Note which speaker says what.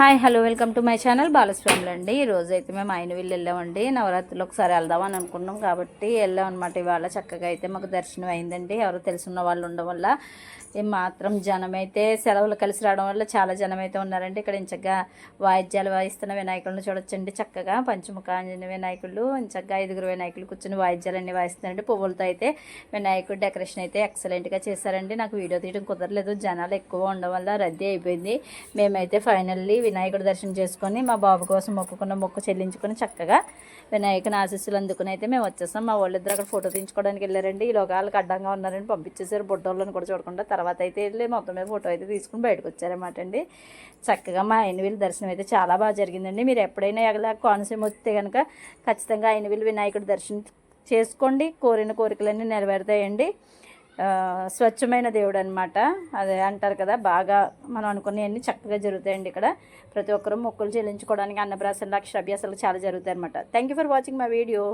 Speaker 1: Hi hello welcome to my channel బాలస్వాములు అండి ఈరోజు అయితే మేము ఆయన వీళ్ళు వెళ్ళామండి. నవరాత్రిలో ఒకసారి వెళ్దామని అనుకున్నాం కాబట్టి వెళ్ళాం అనమాట ఇవాళ చక్కగా అయితే మాకు దర్శనం అయిందండి. ఎవరో తెలుసున్న వాళ్ళు ఉండడం వల్ల మాత్రం జనం అయితే సెలవులు కలిసి రావడం వల్ల చాలా జనం అయితే ఉన్నారండి. ఇక్కడ ఇంచగా వాయిద్యాలు వాయిస్తున్న వినాయకులను చూడొచ్చండి చక్కగా. పంచముఖ వినాయకులు ఇంచగా ఐదుగురు వినాయకులు కూర్చుని వాయిద్యాలన్నీ వాయిస్తున్నారండి. పువ్వులతో అయితే వినాయకుడు డెకరేషన్ అయితే ఎక్సలెంట్గా చేశారండి. నాకు వీడియో తీయడం కుదరలేదు. జనాలు ఎక్కువ ఉండడం వల్ల రద్దీ అయిపోయింది. మేమైతే ఫైనల్లీ వినాయకుడు దర్శనం చేసుకొని మా బాబు కోసం మొక్కుకున్న మొక్కు చెల్లించుకొని చక్కగా వినాయకుని ఆశీస్సులు అందుకుని అయితే మేము వచ్చేసాం. మా వాళ్ళిద్దరు అక్కడ ఫోటో తీయించుకోవడానికి వెళ్ళారండి. ఈ లోకాలకు అడ్డంగా ఉన్నారని పంపించేసారు బుడ్డోళ్ళని కూడా చూడకుండా తర్వాత అయితే వెళ్ళి మొత్తం మీద ఫోటో అయితే తీసుకుని బయటకు వచ్చారన్నమాట అండి. చక్కగా మా ఆయన దర్శనం అయితే చాలా బాగా జరిగిందండి. మీరు ఎప్పుడైనా ఎగలా కోనసీమ వస్తే కనుక ఖచ్చితంగా ఆయన వినాయకుడు దర్శనం చేసుకోండి. కోరిన కోరికలన్నీ నెరవేరుతాయండి. స్వచ్ఛమైన దేవుడు అనమాట అదే అంటారు కదా బాగా మనం అనుకునేవన్నీ చక్కగా జరుగుతాయండి ఇక్కడ. ప్రతి ఒక్కరూ మొక్కులు చెల్లించుకోవడానికి అన్నప్రాసనలు అక్షరాభ్యాసాలు చాలా జరుగుతాయి అనమాట thank you for watching my video